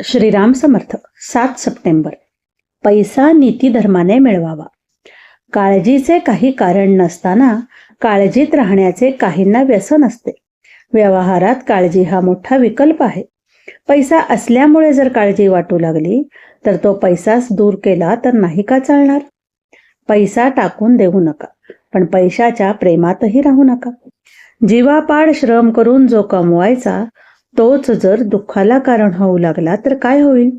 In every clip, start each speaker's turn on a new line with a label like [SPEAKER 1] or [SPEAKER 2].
[SPEAKER 1] श्रीराम समर्थ सात सप्टेंबर. पैसा नीतिधर्माने मिळवावा. काळजीचे काही कारण नसताना काळजीत राहण्याचे काहींना व्यसन असते. व्यवहारात काळजी हा मोठा विकल्प आहे. पैसा असल्यामुळे जर काळजी वाटू लागली तर तो पैसाच दूर केला तर नाही का चालणार? पैसा टाकून देऊ नका पण पैशाच्या प्रेमातही राहू नका. जीवापाड श्रम करून जो कमवायचा तोच जर दुःखाला कारण होऊ लागला तर काय होईल?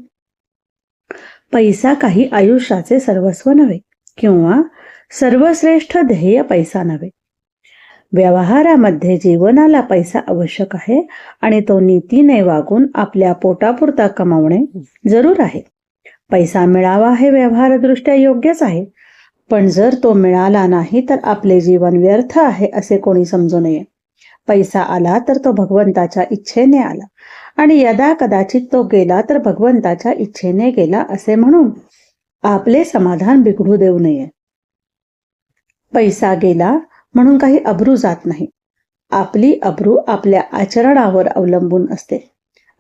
[SPEAKER 1] पैसा काही आयुष्याचे सर्वस्व नव्हे किंवा सर्वश्रेष्ठ ध्येय पैसा नव्हे. व्यवहारामध्ये जीवनाला पैसा आवश्यक आहे आणि तो नीतीने वागून आपल्या पोटापुरता कमावणे जरूर आहे. पैसा मिळावा हे व्यवहारदृष्ट्या योग्यच आहे पण जर तो मिळाला नाही तर आपले जीवन व्यर्थ आहे असे कोणी समजू नये. पैसा आला तर तो भगवंताच्या इच्छेने आला. आणि यदा कदाचित तो गेला तर भगवंताच्या इच्छेने गेला असे म्हणून आपले समाधान बिघडू देऊ नये. पैसा गेला म्हणून काही अब्रू जात नाही. आपली अब्रू आपल्या आचरणावर अवलंबून असते.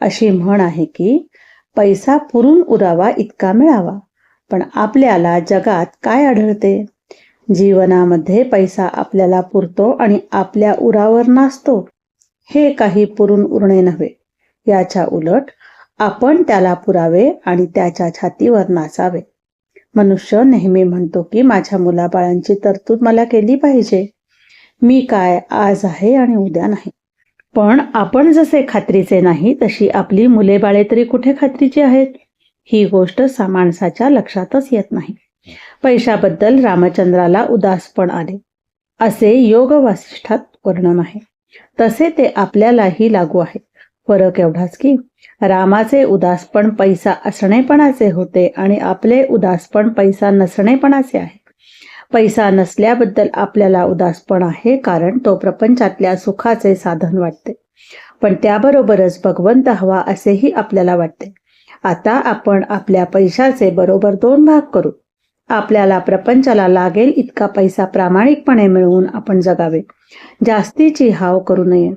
[SPEAKER 1] अशी म्हण आहे की पैसा पुरून उरावा इतका मिळावा पण आपल्याला जगात काय आढळते? जीवनामध्ये पैसा आपल्याला पुरतो आणि आपल्या उरावर नाचतो. हे काही पुरून उरणे नव्हे. याच्या उलट आपण त्याला पुरावे आणि त्याच्या छातीवर नाचावे. मनुष्य नेहमी म्हणतो की माझ्या मुलाबाळांची तरतूद मला केली पाहिजे. मी काय आज आहे आणि उद्या नाही. पण आपण जसे खात्रीचे नाही तशी आपली मुले बाळे तरी कुठे खात्रीची आहेत? ही गोष्ट सा माणसाच्या लक्षातच येत नाही. पैशाबद्दल रामचंद्राला उदासपण आले. असे योग वासिष्ठात वर्णन आहे. तसे ते आपल्यालाही लागू आहे. फरक एवढाच की रामाचे उदासपण पैसा असणेपणाचे होते आणि आपले उदासपण पैसा नसणेपणाचे आहे. पैसा नसल्याबद्दल आपल्याला उदासपण आहे कारण तो प्रपंचातल्या सुखाचे साधन वाटते. पण त्याबरोबरच भगवंत हवा असेही आपल्याला वाटते. आता आपण आपल्या पैशाचे बरोबर दोन भाग करू. आपल्याला प्रपंचाला लागेल इतका पैसा प्रामाणिकपणे मिळवून आपण जगावे. जास्तीची हाव करू नये.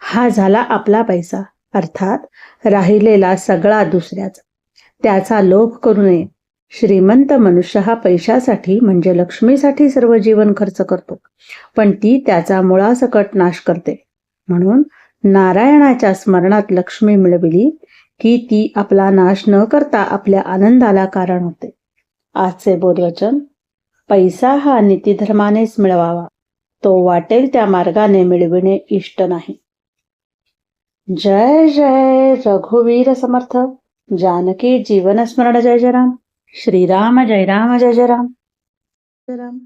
[SPEAKER 1] हा झाला आपला पैसा अर्थात राहिलेला सगळा दुसऱ्याचा. त्याचा लोभ करू नये. श्रीमंत मनुष्य हा पैशासाठी म्हणजे लक्ष्मीसाठी सर्व जीवन खर्च करतो पण ती त्याचा मुळासकट नाश करते. म्हणून नारायणाच्या स्मरणात लक्ष्मी मिळविली की ती आपला नाश न करता आपल्या आनंदाला कारण होते. आजचे बोधवचन पैसा हा नीतिधर्मानेच मिळवावा. तो वाटेल त्या मार्गाने मिळविणे इष्ट नाही. जय जय रघुवीर समर्थ. जानकी जीवन स्मरण जय जयराम श्रीराम जय राम जय जय राम. जय राम.